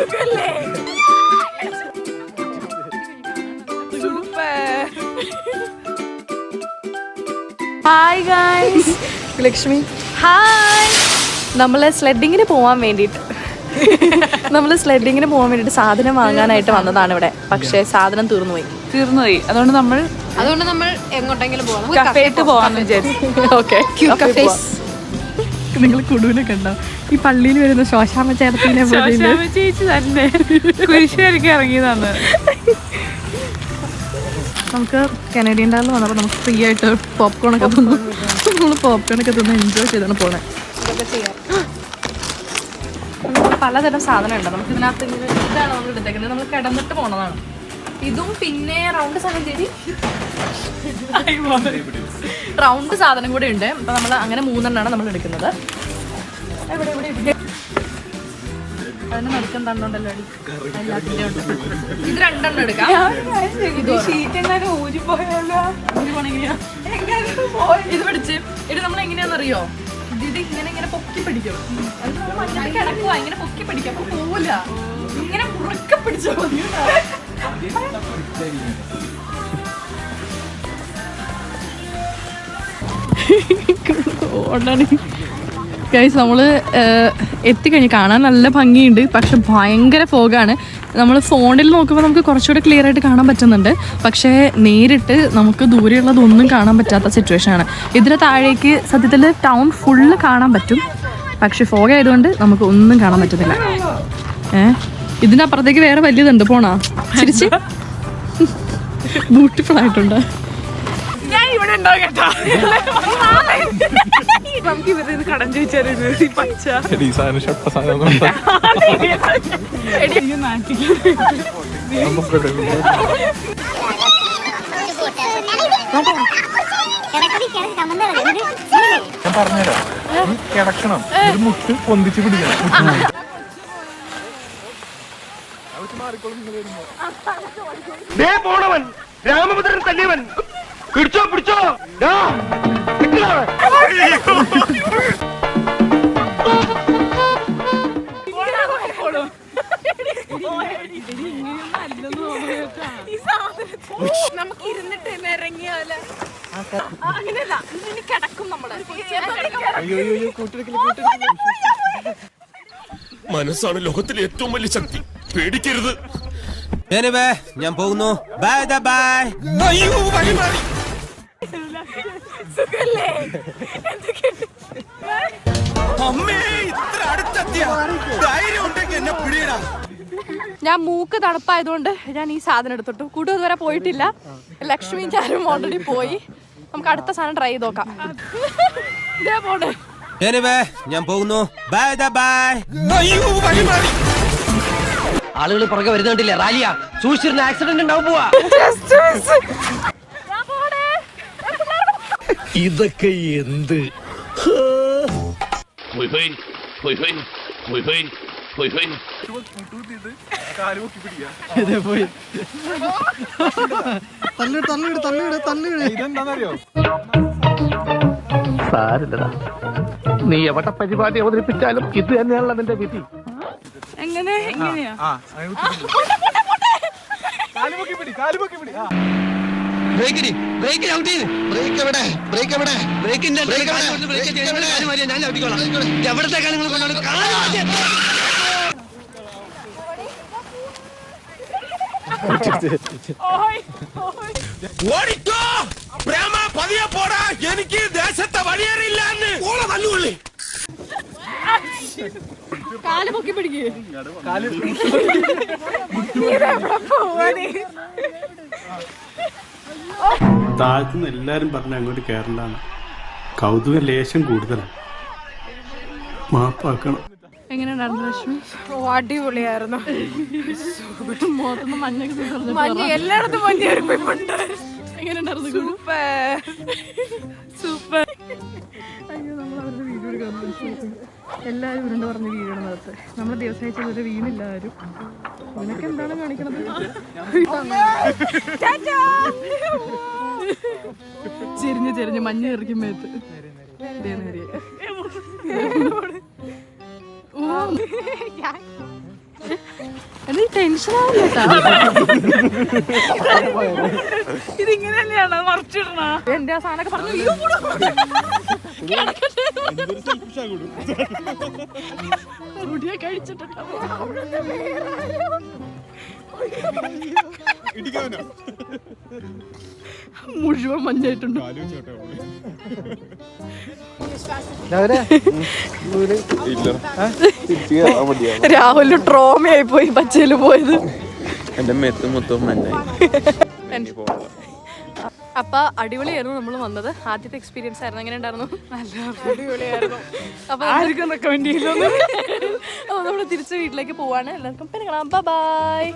Hi guys. Lakshmi. Hi. നമ്മൾ സ്ലെഡിങ്ങിന് പോവാൻ വേണ്ടിയിട്ട്. നമ്മൾ സ്ലെഡിങ്ങിന് പോകാൻ വേണ്ടിയിട്ട് സാധനം വാങ്ങാനായിട്ട് വന്നതാണ് ഇവിടെ. പക്ഷേ സാധനം തീർന്നുപോയി. തീർന്നുപോയി. അതുകൊണ്ട് നമ്മൾ അതുകൊണ്ട് നമ്മൾ എങ്ങോട്ടെങ്കിലും പോകാം കഫേട്ട് വിചാരിച്ചു. ഓക്കെ നിങ്ങൾ കുടുവിനെ കണ്ടോ? ഈ പള്ളിയിൽ വരുന്ന ശോശാമ ചേർത്തിനെ ശോശാമ്മ ചേച്ചി തന്നെ. കുരിശുകാർക്ക് ഇറങ്ങിയതാണ് നമുക്ക് കനേഡിയൻ ഡാറിൽ വന്നപ്പോൾ നമുക്ക് ഫ്രീ ആയിട്ട് പോപ്കോൺ ഒക്കെ തന്നു. നമ്മൾ പോപ്കോൺ ഒക്കെ തന്ന് എൻജോയ് ചെയ്താണ് പോണേ. നമുക്ക് പലതരം സാധനം ഉണ്ട് നമുക്ക് ഇതിനകത്ത് ഇതാണ് നമ്മൾ എടുത്തേക്കുന്നത്. നമ്മൾ കിടന്നിട്ട് പോണതാണ്. ഇതും പിന്നെ റൗണ്ട് സാധനം ചേരി റൗണ്ട് സാധനം കൂടെ ഉണ്ട്. അപ്പൊ നമ്മൾ അങ്ങനെ മൂന്നെണ്ണമാണ് നമ്മൾ എടുക്കുന്നത്. എവിടെ എവിടെ? എവിടെ? അതിന് നടുക്കം തന്നോണ്ടല്ലോ അടി. എല്ലാത്തിന്റെ ഉണ്ട്. ഇത് രണ്ടെണ്ണം എടുക്കാം. ഊരി പോണെങ്കിലാ? ഇത് പിടിച്ച്. ഇത് നമ്മൾ എങ്ങനെയാണെന്നറിയോ? ഇത് ഇത് ഇങ്ങനെ ഇങ്ങനെ പൊക്കി പിടിക്കും. അത് നമ്മൾ മഞ്ഞൾ കിടക്കുക ഇങ്ങനെ പൊക്കി പിടിക്കും. അപ്പൊ പോവില്ല. ഇങ്ങനെ മുറുക്കെ പിടിച്ചോ. ഓടാണ് ഗൈസ് നമ്മൾ എത്തിക്കഴിഞ്ഞ് കാണാൻ നല്ല ഭംഗിയുണ്ട്. പക്ഷെ ഭയങ്കര ഫോഗാണ്. നമ്മൾ ഫോണിൽ നോക്കുമ്പോൾ നമുക്ക് കുറച്ചുകൂടെ ക്ലിയർ ആയിട്ട് കാണാൻ പറ്റുന്നുണ്ട്. പക്ഷേ നേരിട്ട് നമുക്ക് ദൂരെയുള്ളതൊന്നും കാണാൻ പറ്റാത്ത സിറ്റുവേഷൻ ആണ്. ഇതിന് താഴേക്ക് സത്യത്തിൽ ടൗൺ ഫുള്ള് കാണാൻ പറ്റും. പക്ഷെ ഫോഗ് ആയതുകൊണ്ട് നമുക്ക് ഒന്നും കാണാൻ പറ്റുന്നില്ല. ഏ? ഇതിന്റെ അപ്പുറത്തേക്ക് വേറെ വലിയതുണ്ട് പോണാ? തിരിച്ച് ബ്യൂട്ടിഫുൾ ആയിട്ടുണ്ട്. ഞാൻ ഇവിടെ ഉണ്ടാവും കേട്ടോ? നമുക്ക് ഇവരുടെ ഇത് കടം ചോദിച്ചായിരുന്നു ഈ പച്ച. ഈ സാധനം ഷട്ട സാധനം എനിക്ക് നാട്ടിൽ ഞാൻ പറഞ്ഞുതരാം. നീ കിടക്കണം. ഒരു മുട്ട് പൊന്തിച്ച് പിടിക്കണം. ദേ പോണവൻ. രാമഭദ്രൻ തല്ലിയവൻ. പിടിച്ചോ പിടിച്ചോ. നമുക്ക് ഇരുന്നിട്ട് ഇറങ്ങിയാൽ അങ്ങനെയല്ല ഇനി കിടക്കും നമ്മൾ മനസ്സാണ് ലോകത്തിലെ ഏറ്റവും വലിയ ശക്തി. പേടിക്കരുത്. എനിവേ ഞാൻ പോകുന്നു. ബൈ ബൈ അയ്യോ വഴി മാറി അമ്മേ ഇത്ര അടുത്തെത്തിയ? ധൈര്യം എന്നെ പിടിയടാ. ഞാൻ മൂക്ക് തണുപ്പായതുകൊണ്ട് ഞാൻ ഈ സാധനം എടുത്തിട്ടു. കൂട്ടും ഇതുവരെ പോയിട്ടില്ല. ലക്ഷ്മി ഞാനും ഓൾറെഡി പോയി. നമുക്ക് അടുത്ത സാധനം ട്രൈ ചെയ്ത് നോക്കാം. ഇതേ പോണ് എനിവേ ഞാൻ പോകുന്നു. ബൈ ബൈ ആളുകൾ പുറകെ വരുന്നുണ്ടില്ലേ? റാലിയ. സൂക്ഷിച്ചിരുന്ന ആക്സിഡന്റ് ഉണ്ടാവും പോവാ. ഇതൊക്കെ എന്ത്? ഇതെന്താണെന്നറിയോ സാരില്ലടാ. നീ എവിടെ പരിപാടി അവതരിപ്പിച്ചാലും ഇത് തന്നെയാണല്ലോ നിന്റെ വിധി. എങ്ങനെ? എങ്ങനെയാ? പിടി പിടി ബ്രേക്കിന് ബ്രേക്ക് ഔട്ട് ചെയ്ത്. ബ്രേക്ക് എവിടെ? ബ്രേക്ക് എവിടെ? ബ്രേക്കിന്റെ ഞാൻ ഔട്ടിക്കോളാം എവിടത്തേക്കാണ് നിങ്ങൾ കൊണ്ടോണ്ട് ഓടിക്കോ. പ്രേമ പതിയെ പോടാ. എനിക്ക് ദേശത്തെ വഴിയേറില്ല ഓളെ തല്ലുകൊള്ളി. കാൽ പൊക്കി പിടിക്കുക കാൽ താഴത്തുനിന്ന് എല്ലാവരും പറഞ്ഞ അങ്ങോട്ട് കയറണ്ടാണ് കൗതുക ലേശം കൂടുതലാണ് മാപ്പാക്കണം. എങ്ങനെയുണ്ടായിരുന്നു ലക്ഷ്മി? അടിപൊളിയായിരുന്നു. മുഖത്തുനിന്ന് മഞ്ഞൊക്കെ തീർന്നിട്ട് മഞ്ഞ എല്ലായിടത്തും മഞ്ഞ എങ്ങനെയുണ്ടായിരുന്നു സൂപ്പർ. സൂപ്പർ. അവരുടെ വീഡിയോ എടുക്കാൻ എല്ലാവരും ഉരുണ്ട് പറഞ്ഞ് വീഡിയോ നടത്ത് നമ്മൾ ദിവസം അയച്ചാൽ ഒരു വീണില്ല ആരും. നിനക്ക് എന്താണ് കാണിക്കണത്? ചെരിഞ്ഞ് ചെരിഞ്ഞ് മഞ്ഞ് എറിക്കും മേത്ത്. മറിച്ചിടണ? എന്റെ ആ സാധനമൊക്കെ പറഞ്ഞു മുഴുവൻ മഞ്ഞായിട്ടുണ്ട് രാഹുൽ രാഹുലിന് ട്രോമയായി പോയി പച്ചയിൽ പോയത്. എന്റെ മെത്ത് മൊത്തം മഞ്ഞായി. അപ്പൊ അടിപൊളിയായിരുന്നു നമ്മൾ വന്നത്. ആദ്യത്തെ എക്സ്പീരിയൻസ് ആയിരുന്നു. എങ്ങനെ ഉണ്ടായിരുന്നു നല്ല അടിപൊളിയായിരുന്നു. അപ്പൊ ആർക്കും റെക്കമെൻഡ് നമ്മൾ തിരിച്ച് വീട്ടിലേക്ക് പോവാണ്. എല്ലാവർക്കും പിന്നെ കാണാം ബൈ